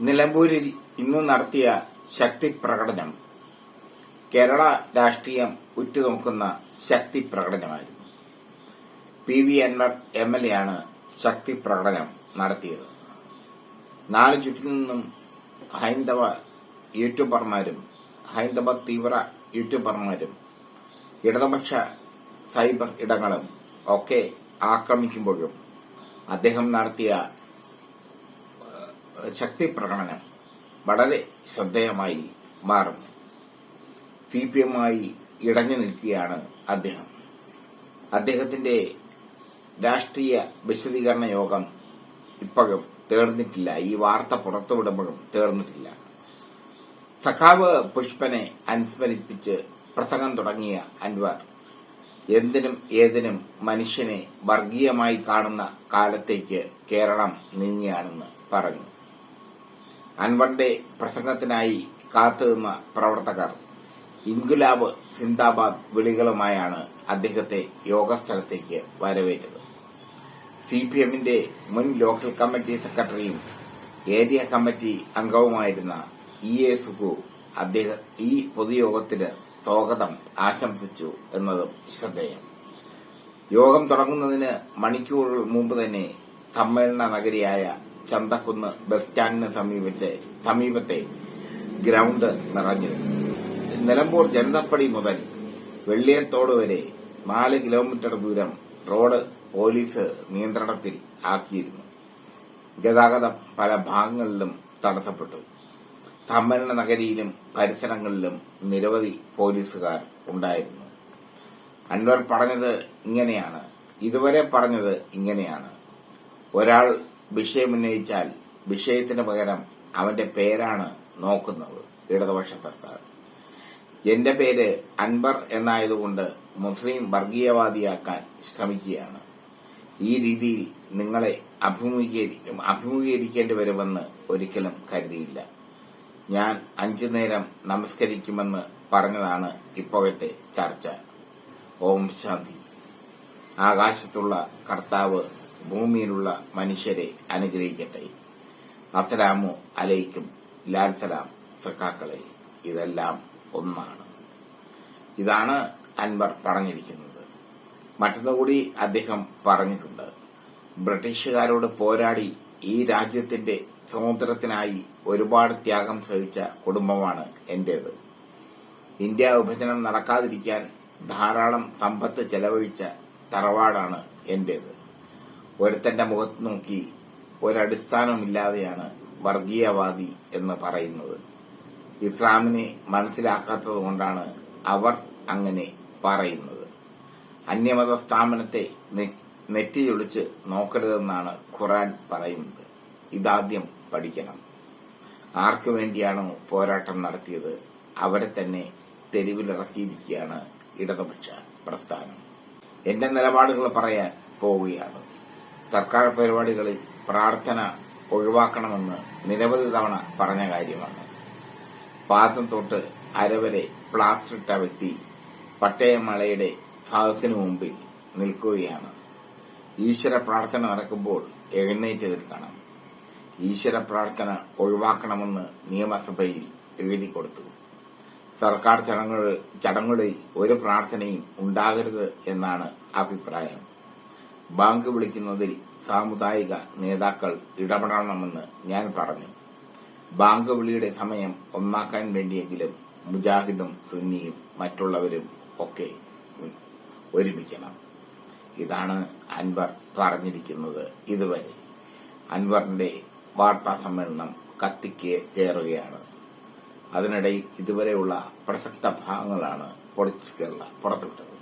നിലമ്പൂരിൽ ഇന്ന് നടത്തിയ ശക്തി പ്രകടനം കേരള രാഷ്ട്രീയം ഉറ്റുനോക്കുന്ന ശക്തി പ്രകടനമായിരുന്നു P V Anvar M L A ആണ് ശക്തി പ്രകടനം നടത്തിയത്. നാല് ചുറ്റിൽ നിന്നും ഹൈന്ദവ യൂട്യൂബർമാരും ഹൈന്ദവ തീവ്ര യൂട്യൂബർമാരും ഇടതുപക്ഷ സൈബർ ഇടങ്ങളും ഒക്കെ ആക്രമിക്കുമ്പോഴും അദ്ദേഹം നടത്തിയ ശക്തി പ്രകടനം വളരെ ശ്രദ്ധേയമായി മാറും സി പി എമ്മായി ഇടഞ്ഞു നിൽക്കുകയാണ് അദ്ദേഹം. അദ്ദേഹത്തിന്റെ രാഷ്ട്രീയ വിശദീകരണ യോഗം ഇപ്പോഴും തീർന്നിട്ടില്ല. ഈ വാർത്ത പുറത്തുവിടുമ്പോഴും തീർന്നിട്ടില്ല. സഖാവ് പുഷ്പനെ അനുസ്മരിപ്പിച്ച് പ്രസംഗം തുടങ്ങിയ അൻവർ എന്തിനും ഏതിനും മനുഷ്യനെ വർഗീയമായി കാണുന്ന കാലത്തേക്ക് കേരളം നീങ്ങിയാണെന്ന് പറഞ്ഞു. അൻവറിന്റെ പ്രസംഗത്തിനായി കാത്തുനിന്ന പ്രവർത്തകർ ഇൻഗുലാബ് സിന്ദാബാദ് വിളികളുമായാണ് അദ്ദേഹത്തെ യോഗസ്ഥലത്തേക്ക് വരവേറ്റത്. സി പി എമ്മിന്റെ മുൻ ലോക്കൽ കമ്മിറ്റി സെക്രട്ടറിയും ഏരിയ കമ്മിറ്റി അംഗവുമായിരുന്ന ഇ എ സുഖു അദ്ദേഹം ഈ പൊതുയോഗത്തിന് സ്വാഗതം ആശംസിച്ചു എന്നതും ശ്രദ്ധേയം. യോഗം തുടങ്ങുന്നതിന് മണിക്കൂറുകൾ മുമ്പ് തന്നെ സമ്മേളന നഗരിയായ ചന്തക്കുന്ന് ബസ് സ്റ്റാൻഡിന് സമീപിച്ച് സമീപത്തെ ഗ്രൌണ്ട് നിറഞ്ഞിരുന്നു നിലമ്പൂർ ജനതപ്പടി മുതൽ വെള്ളിയത്തോട് വരെ നാല് കിലോമീറ്റർ ദൂരം റോഡ് പോലീസ് നിയന്ത്രണത്തിൽ ആക്കിയിരുന്നു. ഗതാഗതം പല ഭാഗങ്ങളിലും തടസ്സപ്പെട്ടു. സമ്മേളന നഗരിയിലും പരിസരങ്ങളിലും നിരവധി പോലീസുകാർ ഉണ്ടായിരുന്നു. അൻവർ പറഞ്ഞത് ഇങ്ങനെയാണ്. ഇതുവരെ പറഞ്ഞത് ഇങ്ങനെയാണ്. ഒരാൾ വിഷയമുന്നയിച്ചാൽ വിഷയത്തിന് പകരം അവന്റെ പേരാണ് നോക്കുന്നത് ഇടതുപക്ഷ സർക്കാർ. എന്റെ പേര് അൻവർ എന്നായതുകൊണ്ട് മുസ്ലിം വർഗീയവാദിയാക്കാൻ ശ്രമിക്കുകയാണ്. ഈ രീതിയിൽ നിങ്ങളെ അഭിമുഖീകരി- അഭിമുഖീകരിക്കേണ്ടി വരുമെന്ന് ഒരിക്കലും കരുതിയില്ല. ഞാൻ അഞ്ചു നേരം നമസ്കരിക്കുമെന്ന് പറഞ്ഞതാണ് ഇപ്പോഴത്തെ ചർച്ച. ഓം ശാന്തി. ആകാശത്തുള്ള കർത്താവ് ഭൂമിയിലുള്ള മനുഷ്യരെ അനുഗ്രഹിക്കട്ടെ. അത്തരാമോ അലയിക്കും ലാൽസലാം സഖാക്കളെ ഇതെല്ലാം ഒന്നാണ്. ഇതാണ് അൻവർ പറഞ്ഞിരിക്കുന്നത്. മറ്റൊന്നുകൂടി അദ്ദേഹം പറഞ്ഞിട്ടുണ്ട്. ബ്രിട്ടീഷുകാരോട് പോരാടി ഈ രാജ്യത്തിന്റെ സ്വാതന്ത്ര്യത്തിനായി ഒരുപാട് ത്യാഗം സഹിച്ച കുടുംബമാണ് എന്റേത്. ഇന്ത്യ വിഭജനം നടക്കാതിരിക്കാൻ ധാരാളം സമ്പത്ത് ചെലവഴിച്ച തറവാടാണ് എന്റേത്. ഒരുത്തന്റെ മുഖത്ത് നോക്കി ഒരടിസ്ഥാനമില്ലാതെയാണ് വർഗീയവാദി എന്ന് പറയുന്നത്. ഇസ്ലാമിനെ മനസ്സിലാക്കാത്തതുകൊണ്ടാണ് അവർ അങ്ങനെ പറയുന്നത്. അന്യമത സ്ഥാപനത്തെ നെറ്റിയൊളിച്ച് നോക്കരുതെന്നാണ് ഖുറാൻ പറയുന്നത്. ഇതാദ്യം പഠിക്കണം. ആർക്കു വേണ്ടിയാണോ പോരാട്ടം നടത്തിയത്? അവരെ തന്നെ തെരുവിലിറക്കിയിരിക്കുകയാണ് ഇടതുപക്ഷ പ്രസ്ഥാനം. എന്റെ നിലപാടുകൾ പറയാൻ പോവുകയാണ്. സർക്കാർ പരിപാടികളിൽ പ്രാർത്ഥന ഒഴിവാക്കണമെന്ന് നിരവധി തവണ പറഞ്ഞ കാര്യമാണ്. പാദം തൊട്ട് അരവരെ പ്ലാസ്റ്റർ ഇട്ട വ്യക്തി പട്ടയമലയുടെ ഭാഗത്തിനു മുമ്പിൽ നിൽക്കുകയാണ്. ഈശ്വര പ്രാർത്ഥന നടക്കുമ്പോൾ എഴുന്നേറ്റ് നിൽക്കണം. ഈശ്വര പ്രാർത്ഥന ഒഴിവാക്കണമെന്ന് നിയമസഭയിൽ എഴുതി കൊടുത്തു. സർക്കാർ ചടങ്ങുകളിൽ ഒരു പ്രാർത്ഥനയും ഉണ്ടാകരുത് എന്നാണ് അഭിപ്രായം. ബാങ്ക് വിളിക്കുന്നതിൽ സാമുദായിക നേതാക്കൾ ഇടപെടണമെന്ന് ഞാൻ പറഞ്ഞു. ബാങ്ക് വിളിയുടെ സമയം ഒന്നാക്കാൻ വേണ്ടിയെങ്കിലും മുജാഹിദും സുന്നിയും മറ്റുള്ളവരും ഒക്കെ ഒരുമിക്കണം. ഇതാണ് അൻവർ പറഞ്ഞിരിക്കുന്നത് ഇതുവരെ. അൻവറിന്റെ വാർത്താ സമ്മേളനം കത്തിക്ക് കയറുകയാണ്. അതിനിടയിൽ ഇതുവരെയുള്ള പ്രസക്ത ഭാഗങ്ങളാണ് പൊളിറ്റിക്സ് കേരള പുറത്തുവിട്ടത്.